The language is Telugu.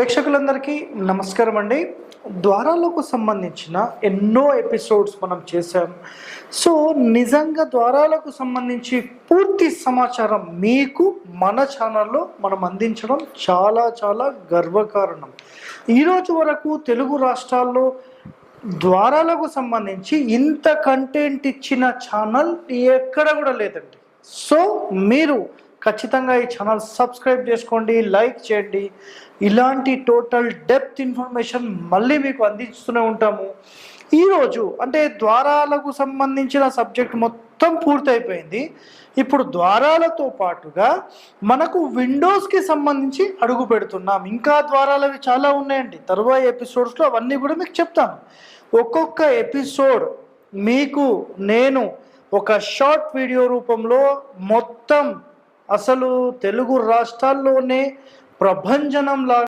ప్రేక్షకులందరికీ నమస్కారం అండి. ద్వారాలకు సంబంధించిన ఎన్నో ఎపిసోడ్స్ మనం చేశాం. సో నిజంగా ద్వారాలకు సంబంధించి పూర్తి సమాచారం మీకు మన ఛానల్లో మనం అందించడం చాలా చాలా గర్వకారణం. ఈరోజు వరకు తెలుగు రాష్ట్రాల్లో ద్వారాలకు సంబంధించి ఇంత కంటెంట్ ఇచ్చిన ఛానల్ ఎక్కడ కూడా లేదండి. సో మీరు ఖచ్చితంగా ఈ ఛానల్ సబ్స్క్రైబ్ చేసుకోండి లైక్ చేయండి. ఇలాంటి టోటల్ డెప్త్ ఇన్ఫర్మేషన్ మళ్ళీ మీకు అందిస్తూనే ఉంటాము. ఈరోజు అంటే ద్వారాలకు సంబంధించిన సబ్జెక్ట్ మొత్తం పూర్తయిపోయింది. ఇప్పుడు ద్వారాలతో పాటుగా మనకు విండోస్కి సంబంధించి అడుగు పెడుతున్నాం. ఇంకా ద్వారాలవి చాలా ఉన్నాయండి. తరువాయి ఎపిసోడ్స్లో అవన్నీ కూడా మీకు చెప్తాను. ఒక్కొక్క ఎపిసోడ్ మీకు నేను ఒక షార్ట్ వీడియో రూపంలో మొత్తం అసలు తెలుగు రాష్ట్రాల్లోనే ప్రభంజనంలా